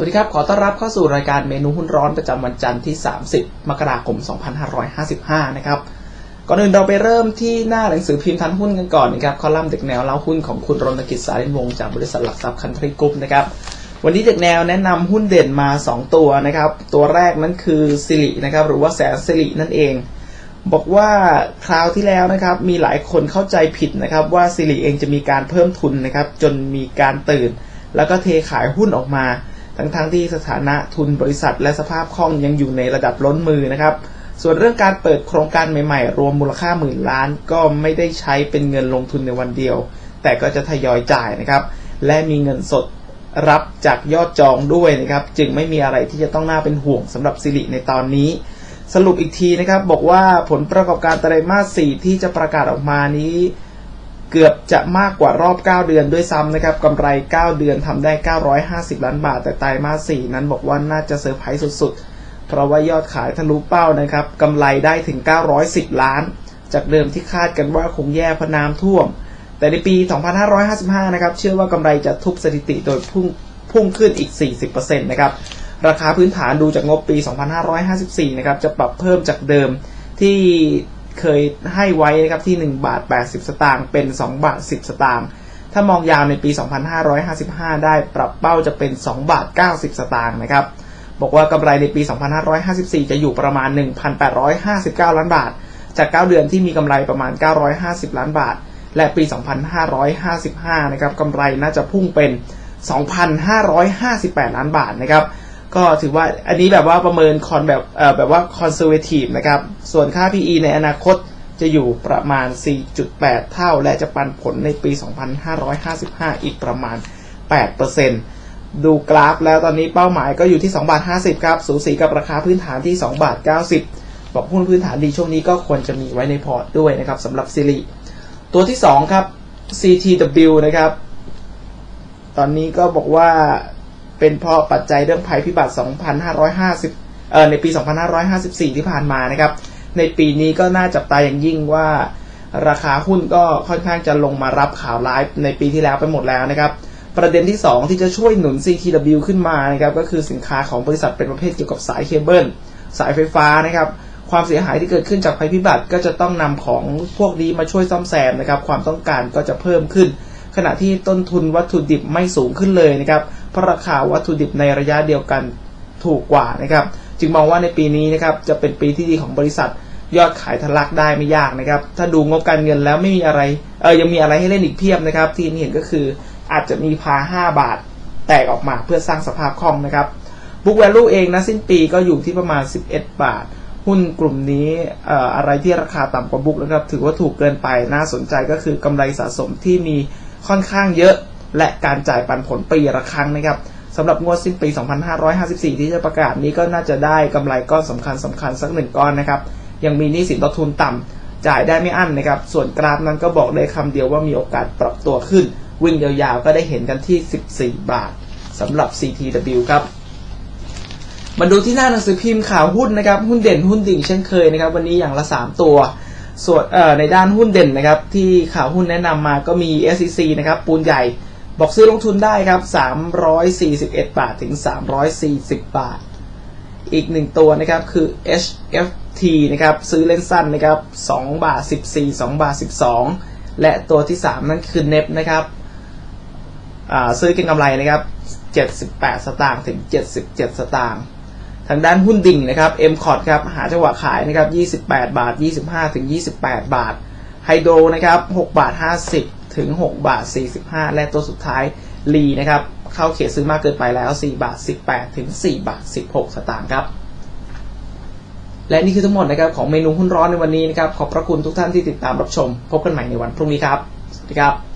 วัสดีครับ ขอต้อนรับเข้าสู่รายการเมนูหุ้นร้อนประจำวันจันทร์ที่ 30 มกราคม 2555 นะครับ ก่อนอื่นเราไปเริ่มที่หน้าหนังสือพิมพ์ทันหุ้นกันก่อนนะครับ คอลัมน์เด็กแนวเล่าหุ้นของคุณรณกิจสารินวงจากบริษัทหลักทรัพย์คันทรีกรุ๊ปนะครับ วันนี้เด็กแนวแนะนำหุ้นเด่นมา 2 ตัวนะครับ ตัวแรกนั้นคือสิรินะครับ หรือว่าแสนสิรินั่นเอง บอกว่าคราวที่แล้วนะครับ มีหลายคนเข้าใจผิดนะครับ ว่าสิริเองจะมีการเพิ่มทุนนะครับ จนมีการตื่น แล้วก็เทขายหุ้นออกมา ทั้งๆทที่สถานะทุนบริษัท และสภาพคล่องยังอยู่ในระดับล้นมือนะครับ ส่วนเรื่องการเปิดโครงการใหม่ๆ รวมมูลค่าหมื่นล้าน ก็ไม่ได้ใช้เป็นเงินลงทุนในวันเดียว แต่ก็จะทยอยจ่ายนะครับ และมีเงินสดรับจากยอดจองด้วยนะครับ จึงไม่มีอะไรที่จะต้องน่าเป็นห่วงสำหรับสิริในตอนนี้ สรุปอีกทีนะครับ บอกว่าผลประกอบการไตรมาส 4 ที่จะประกาศออกมานี้ เกือบจะมากกว่ารอบ 9 เดือนด้วยซ้ำนะครับกำไร 9 เดือนทำได้ 950 ล้านบาท แต่ไตรมาส 4 นั้นบอกว่าน่าจะเซอร์ไพรส์สุดๆ เพราะว่ายอดขายทะลุเป้านะครับกำไรได้ถึง 910 ล้าน จากเดิมที่คาดกันว่าคงแย่เพราะน้ำท่วม แต่ในปี 2555 นะครับ เชื่อว่ากำไรจะทุบสถิติโดยพุ่งพุ่งขึ้นอีก 40%นะครับ ราคาพื้นฐานดูจากงบปี 2554 นะครับ จะปรับเพิ่มจากเดิมที่ เคยให้ไว้นะครับที่ 1 บาท 80 สตางค์เป็น 2 บาท 10 สตางค์ถ้ามองยาวในปี 2555 ได้ปรับเป้าจะเป็น 2 บาท 90 สตางค์นะครับบอกว่ากำไรในปี 2554 จะอยู่ประมาณ 1,859 ล้านบาท จาก 9 เดือนที่มีกำไรประมาณ 950 ล้านบาท และปี 2555 นะครับกำไรน่าจะพุ่งเป็น 2,558 ล้านบาทนะครับ ก็ถือว่าอันนี้แบบว่าประเมินคอนแบบเอ่อแบบว่าคอนเซอร์เวทีฟนะครับ ส่วนค่า PE ในอนาคตจะอยู่ประมาณ 4.8 เท่า และจะปันผลในปี 2555 อีกประมาณ 8%ดูกราฟแล้วตอนนี้เป้าหมายก็อยู่ที่ 2 บาท 50 ครับ สูสีกับราคาพื้นฐานที่ 2 บาท 90 บอกหุ้นพื้นฐานดีช่วงนี้ก็ควรจะมีไว้ในพอร์ตด้วยนะครับสำหรับซิริตัวที่ 2 ครับ CTW นะครับ ตอนนี้ก็บอกว่า เป็นเพราะปัจจัยเรื่องภัยพิบัติ 2,550 เอ่อ ในปี 2,554 ที่ผ่านมานะครับ ในปีนี้ก็น่าจับตาอย่างยิ่งว่า ราคาหุ้นก็ค่อนข้างจะลงมารับข่าวร้ายในปีที่แล้วไปหมดแล้วนะครับ ประเด็นที่ 2 ที่จะช่วยหนุน CTW ขึ้นมานะครับ ก็คือสินค้าของบริษัทเป็นประเภทเกี่ยวกับสายเคเบิล สายไฟฟ้านะครับ ความเสียหายที่เกิดขึ้นจากภัยพิบัติก็จะต้องนำของพวกนี้มาช่วยซ่อมแซมนะครับ ความต้องการก็จะเพิ่มขึ้น ขณะที่ต้นทุนวัตถุดิบไม่สูงขึ้นเลยนะครับ เพราะราคาวัตถุดิบในระยะเดียวกันถูกกว่านะครับ จึงมองว่าในปีนี้นะครับจะเป็นปีที่ดีของบริษัทยอดขายทะลักได้ไม่ยากนะครับ ถ้าดูงบการเงินแล้วไม่มีอะไร เออยังมีอะไรให้เล่นอีกเพียบนะครับ ที่เห็นก็คืออาจจะมีพา5บาทแตกออกมาเพื่อสร้างสภาพคล่องนะครับบุ๊กแวลูเองนะสิ้นปีก็อยู่ที่ประมาณ 11 บาท หุ้นกลุ่มนี้เอ่ออะไรที่ราคาต่ำกว่าบุ๊กนะครับ ถือว่าถูกเกินไปน่าสนใจก็คือกำไรสะสมที่มีค่อนข้างเยอะ และการจ่ายปันผลปีละครั้งนะครับสำหรับงวดสิ้นปี 2554 ที่จะประกาศนี้ก็น่าจะได้กำไรก้อนสำคัญสำคัญสักหนึ่งก้อนนะครับ ยังมีหนี้สินต่อทุนต่ำจ่ายได้ไม่อั้นนะครับ ส่วนกราฟนั้นก็บอกได้คำเดียวว่ามีโอกาสปรับตัวขึ้น วิ่งยาวๆก็ได้เห็นกันที่ 14 บาทสำหรับ CTW ครับมาดูที่หน้าหนังสือพิมพ์ข่าวหุ้นนะครับ หุ้นเด่นหุ้นดิ่งเช่นเคยนะครับ วันนี้อย่างละ 3 ตัว ส่วนในด้านหุ้นเด่นนะครับ ที่ข่าวหุ้นแนะนำมาก็มี SCC นะครับปูนใหญ่ บอกซื้อลงทุนได้ครับ 341 บาทถึง 340 บาท อีกหนึ่งตัวนะครับคือ HFT นะครับ ซื้อเล่นสั้นนะครับ 2 บาท 14 2 บาท 12 และตัวที่ 3 นั่นคือ NEP นะครับซื้อก็งกำไรนะครับ 78 สตางค์ถึง 77 สตางค์ทางด้านหุ้นดิ่งนะครับ M c o t ครับ หาจังหวะขายนะครับ 28 บาท 25 ถึง 28 บาท ไฮโดรนะครับ 6 บาท 50 ถึง 6 บาท 45 และตัวสุดท้ายลีนะครับ เข้าเขตซื้อมากเกินไปแล้ว 4 บาท 18 ถึง 4 บาท 16 สตางค์ครับ และนี่คือทั้งหมดนะครับของเมนูหุ้นร้อนในวันนี้นะครับ ขอบพระคุณทุกท่านที่ติดตามรับชม พบกันใหม่ในวันพรุ่งนี้ครับ สวัสดีครับ